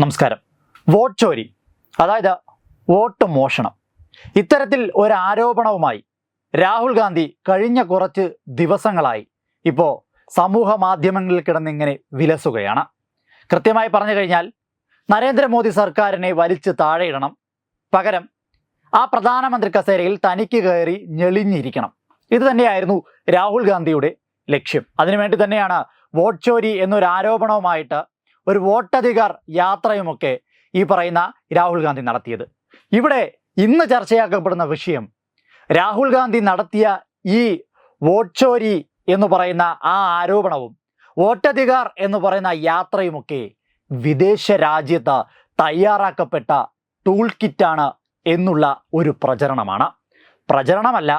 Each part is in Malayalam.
നമസ്കാരം. വോട്ട് ചോരി അതായത് വോട്ട് മോഷണം. ഇത്തരത്തിൽ ഒരു ആരോപണവുമായി രാഹുൽ ഗാന്ധി കഴിഞ്ഞ കുറച്ച് ദിവസങ്ങളായി ഇപ്പോൾ സമൂഹ മാധ്യമങ്ങളിൽ കിടന്നിങ്ങനെ വിലസുകയാണ്. കൃത്യമായി പറഞ്ഞു കഴിഞ്ഞാൽ നരേന്ദ്രമോദി സർക്കാരിനെ വലിച്ച് താഴെയിടണം. പകരം ആ പ്രധാനമന്ത്രി കസേരയിൽ തനിക്ക് കയറി ഞെളിഞ്ഞിരിക്കണം. ഇത് തന്നെയായിരുന്നു രാഹുൽ ഗാന്ധിയുടെ ലക്ഷ്യം. അതിനുവേണ്ടി തന്നെയാണ് വോട്ട് ചോരി എന്നൊരു ആരോപണവുമായിട്ട് ഒരു വോട്ടധികാർ യാത്രയുമൊക്കെ ഈ പറയുന്ന രാഹുൽ ഗാന്ധി നടത്തിയത്. ഇവിടെ ഇന്ന് ചർച്ചയാക്കപ്പെടുന്ന വിഷയം രാഹുൽ ഗാന്ധി നടത്തിയ ഈ വോട്ട് ചോരി എന്ന് പറയുന്ന ആ ആരോപണവും വോട്ടധികാർ എന്ന് പറയുന്ന യാത്രയുമൊക്കെ വിദേശ രാജ്യത്ത് തയ്യാറാക്കപ്പെട്ട ടൂൾ കിറ്റാണ് എന്നുള്ള ഒരു പ്രചരണമാണ്. പ്രചരണമല്ല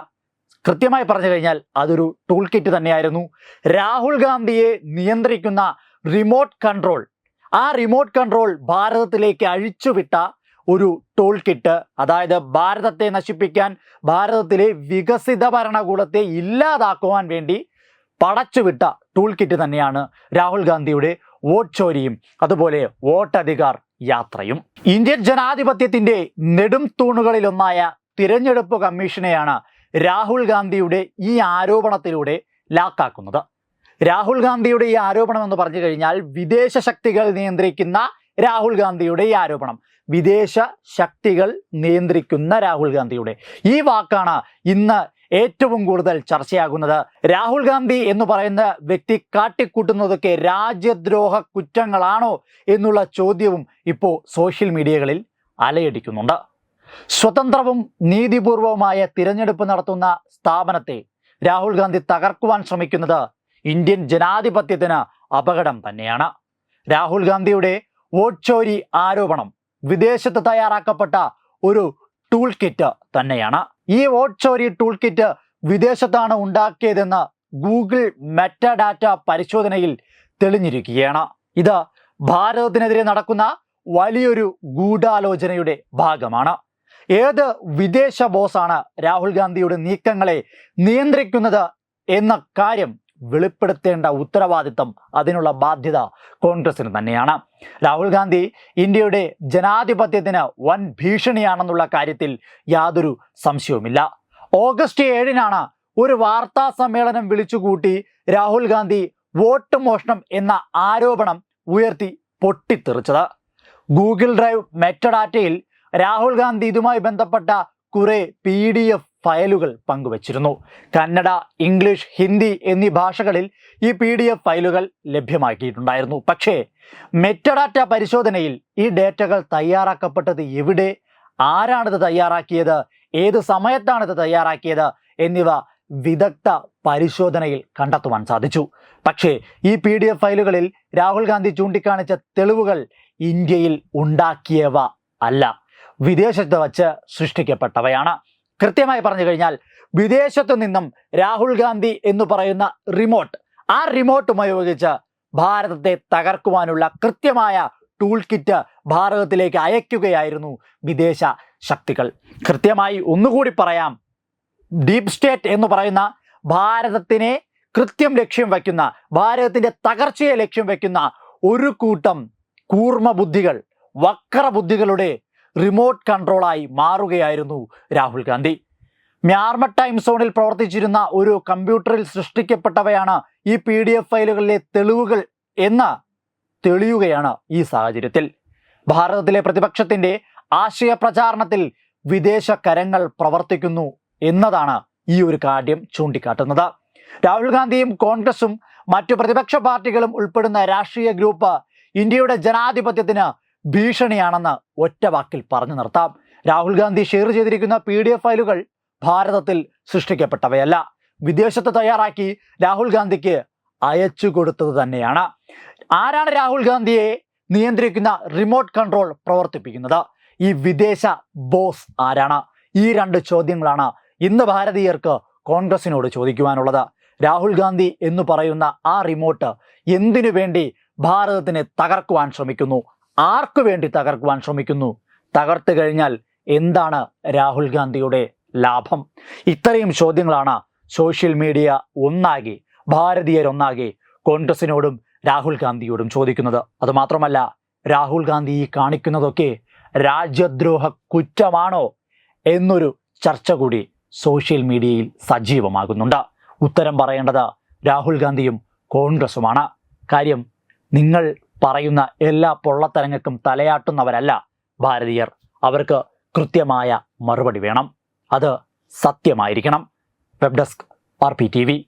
കൃത്യമായി പറഞ്ഞു കഴിഞ്ഞാൽ അതൊരു ടൂൾ കിറ്റ് തന്നെയായിരുന്നു. രാഹുൽ ഗാന്ധിയെ നിയന്ത്രിക്കുന്ന റിമോട്ട് കൺട്രോൾ ആ റിമോട്ട് കൺട്രോൾ ഭാരതത്തിലേക്ക് അഴിച്ചുവിട്ട ഒരു ടൂൾ കിറ്റ് അതായത് ഭാരതത്തെ നശിപ്പിക്കാൻ ഭാരതത്തിലെ വികസിത ഭരണകൂടത്തെ ഇല്ലാതാക്കുവാൻ വേണ്ടി പടച്ചുവിട്ട ടൂൾ കിറ്റ് തന്നെയാണ് രാഹുൽ ഗാന്ധിയുടെ വോട്ട് ചോരിയും അതുപോലെ വോട്ടധികാർ യാത്രയും. ഇന്ത്യൻ ജനാധിപത്യത്തിന്റെ നെടും തൂണുകളിലൊന്നായ തിരഞ്ഞെടുപ്പ് കമ്മീഷനെയാണ് രാഹുൽ ഗാന്ധിയുടെ ഈ ആരോപണത്തിലൂടെ ലാക്കാക്കുന്നത്. രാഹുൽ ഗാന്ധിയുടെ ഈ ആരോപണം എന്ന് പറഞ്ഞു കഴിഞ്ഞാൽ വിദേശ ശക്തികൾ നിയന്ത്രിക്കുന്ന രാഹുൽ ഗാന്ധിയുടെ ഈ ആരോപണം. വിദേശ ശക്തികൾ നിയന്ത്രിക്കുന്ന രാഹുൽ ഗാന്ധിയുടെ. ഈ വാക്കാണ് ഇന്ന് ഏറ്റവും കൂടുതൽ ചർച്ചയാകുന്നത്. രാഹുൽ ഗാന്ധി എന്ന് പറയുന്ന വ്യക്തി കാട്ടിക്കൂട്ടുന്നതൊക്കെ രാജ്യദ്രോഹ കുറ്റങ്ങളാണോ എന്നുള്ള ചോദ്യവും ഇപ്പോൾ സോഷ്യൽ മീഡിയകളിൽ അലയടിക്കുന്നുണ്ട്. സ്വതന്ത്രവും നീതിപൂർവവുമായ തിരഞ്ഞെടുപ്പ് നടത്തുന്ന സ്ഥാപനത്തെ രാഹുൽ ഗാന്ധി തകർക്കുവാൻ ശ്രമിക്കുന്നത് ഇന്ത്യൻ ജനാധിപത്യത്തിന് അപകടം തന്നെയാണ്. രാഹുൽ ഗാന്ധിയുടെ വോട്ട് ചോരി ആരോപണം വിദേശത്ത് തയ്യാറാക്കപ്പെട്ട ഒരു ടൂൾ കിറ്റ് തന്നെയാണ്. ഈ വോട്ട് ചോരി ടൂൾ കിറ്റ് വിദേശത്താണ് ഉണ്ടാക്കിയതെന്ന് ഗൂഗിൾ മെറ്റ ഡാറ്റ പരിശോധനയിൽ തെളിഞ്ഞിരിക്കുകയാണ്. ഇത് ഭാരതത്തിനെതിരെ നടക്കുന്ന വലിയൊരു ഗൂഢാലോചനയുടെ ഭാഗമാണ്. ഏത് വിദേശ ബോസാണ് രാഹുൽ ഗാന്ധിയുടെ നീക്കങ്ങളെ നിയന്ത്രിക്കുന്നത് എന്ന കാര്യം വെളിപ്പെടുത്തേണ്ട ഉത്തരവാദിത്തം അതിനുള്ള ബാധ്യത കോൺഗ്രസിന് തന്നെയാണ്. രാഹുൽ ഗാന്ധി ഇന്ത്യയുടെ ജനാധിപത്യത്തിന് വൻ ഭീഷണിയാണെന്നുള്ള കാര്യത്തിൽ യാതൊരു സംശയവുമില്ല. ഓഗസ്റ്റ് ഏഴിനാണ് ഒരു വാർത്താ സമ്മേളനം വിളിച്ചുകൂട്ടി രാഹുൽ ഗാന്ധി വോട്ട് മോഷണം എന്ന ആരോപണം ഉയർത്തി പൊട്ടിത്തെറിച്ചത്. ഗൂഗിൾ ഡ്രൈവ് മെറ്റഡാറ്റയിൽ രാഹുൽ ഗാന്ധി ഇതുമായി ബന്ധപ്പെട്ട കുറെ പി ഡി എഫ് ഫയലുകൾ പങ്കുവച്ചിരുന്നു. കന്നഡ ഇംഗ്ലീഷ് ഹിന്ദി എന്നീ ഭാഷകളിൽ ഈ പി ഡി എഫ് ഫയലുകൾ ലഭ്യമാക്കിയിട്ടുണ്ടായിരുന്നു. പക്ഷേ മെറ്റഡാറ്റ പരിശോധനയിൽ ഈ ഡേറ്റകൾ തയ്യാറാക്കപ്പെട്ടത് എവിടെ ആരാണിത് തയ്യാറാക്കിയത് ഏത് സമയത്താണിത് തയ്യാറാക്കിയത് എന്നിവ വിദഗ്ധ പരിശോധനയിൽ കണ്ടെത്തുവാൻ സാധിച്ചു. പക്ഷേ ഈ പി ഡി എഫ് ഫയലുകളിൽ രാഹുൽ ഗാന്ധി ചൂണ്ടിക്കാണിച്ച തെളിവുകൾ ഇന്ത്യയിൽ ഉണ്ടാക്കിയവ അല്ല. വിദേശത്ത് വച്ച് സൃഷ്ടിക്കപ്പെട്ടവയാണ്. കൃത്യമായി പറഞ്ഞു കഴിഞ്ഞാൽ വിദേശത്തു നിന്നും രാഹുൽ ഗാന്ധി എന്ന് പറയുന്ന റിമോട്ട് ആ റിമോട്ട് ഉപയോഗിച്ച് ഭാരതത്തെ തകർക്കുവാനുള്ള കൃത്യമായ ടൂൾ കിറ്റ് ഭാരതത്തിലേക്ക് അയക്കുകയായിരുന്നു വിദേശ ശക്തികൾ. കൃത്യമായി ഒന്നുകൂടി പറയാം. ഡീപ് സ്റ്റേറ്റ് എന്ന് പറയുന്ന ഭാരതത്തിനെ കൃത്യം ലക്ഷ്യം വയ്ക്കുന്ന ഭാരതത്തിന്റെ തകർച്ചയെ ലക്ഷ്യം വയ്ക്കുന്ന ഒരു കൂട്ടം കൂർമ്മ ബുദ്ധികൾ വക്ര ബുദ്ധികളുടെ റിമോട്ട് കൺട്രോളായി മാറുകയായിരുന്നു രാഹുൽ ഗാന്ധി. മ്യാർമ ടൈം സോണിൽ പ്രവർത്തിച്ചിരുന്ന ഒരു കമ്പ്യൂട്ടറിൽ സൃഷ്ടിക്കപ്പെട്ടവയാണ് ഈ പി ഡി എഫ് ഫയലുകളിലെ തെളിവുകൾ എന്ന് തെളിയുകയാണ് ഈ സാഹചര്യത്തിൽ. ഭാരതത്തിലെ പ്രതിപക്ഷത്തിന്റെ ആശയ പ്രചാരണത്തിൽ വിദേശ കരങ്ങൾ പ്രവർത്തിക്കുന്നു എന്നതാണ് ഈ ഒരു കാര്യം ചൂണ്ടിക്കാട്ടുന്നത്. രാഹുൽ ഗാന്ധിയും കോൺഗ്രസും മറ്റു പ്രതിപക്ഷ പാർട്ടികളും ഉൾപ്പെടുന്ന രാഷ്ട്രീയ ഗ്രൂപ്പ് ഇന്ത്യയുടെ ജനാധിപത്യത്തിന് ഭീഷണിയാണെന്ന് ഒറ്റ വാക്കിൽ പറഞ്ഞു നിർത്താം. രാഹുൽ ഗാന്ധി ഷെയർ ചെയ്തിരിക്കുന്ന പി ഡി എഫ് ഫയലുകൾ ഭാരതത്തിൽ സൃഷ്ടിക്കപ്പെട്ടവയല്ല. വിദേശത്ത് തയ്യാറാക്കി രാഹുൽ ഗാന്ധിക്ക് അയച്ചു കൊടുത്തത് തന്നെയാണ്. ആരാണ് രാഹുൽ ഗാന്ധിയെ നിയന്ത്രിക്കുന്ന റിമോട്ട് കൺട്രോൾ പ്രവർത്തിപ്പിക്കുന്നത്? ഈ വിദേശ ബോസ് ആരാണ്? ഈ രണ്ട് ചോദ്യങ്ങളാണ് ഇന്ന് ഭാരതീയർക്ക് കോൺഗ്രസിനോട് ചോദിക്കുവാനുള്ളത്. രാഹുൽ ഗാന്ധി എന്ന് പറയുന്ന ആ റിമോട്ട് എന്തിനു വേണ്ടി ഭാരതത്തിനെ തകർക്കുവാൻ ശ്രമിക്കുന്നു? ആർക്കു വേണ്ടി തകർക്കുവാൻ ശ്രമിക്കുന്നു? തകർത്തു കഴിഞ്ഞാൽ എന്താണ് രാഹുൽ ഗാന്ധിയുടെ ലാഭം? ഇത്രയും ചോദ്യങ്ങളാണ് സോഷ്യൽ മീഡിയ ഒന്നാകെ ഭാരതീയരൊന്നാകെ കോൺഗ്രസിനോടും രാഹുൽ ഗാന്ധിയോടും ചോദിക്കുന്നത്. അതുമാത്രമല്ല രാഹുൽ ഗാന്ധി ഈ കാണിക്കുന്നതൊക്കെ രാജ്യദ്രോഹ കുറ്റമാണോ എന്നൊരു ചർച്ച കൂടി സോഷ്യൽ മീഡിയയിൽ സജീവമാകുന്നുണ്ട്. ഉത്തരം പറയേണ്ടത് രാഹുൽ ഗാന്ധിയും കോൺഗ്രസുമാണ്. കാര്യം നിങ്ങൾ പറയുന്ന എല്ലാ പൊള്ളത്തരങ്ങൾക്കും തലയാട്ടുന്നവരല്ല ഭാരതീയർ. അവർക്ക് കൃത്യമായ മറുപടി വേണം. അത് സത്യമായിരിക്കണം. Web desk R P T V.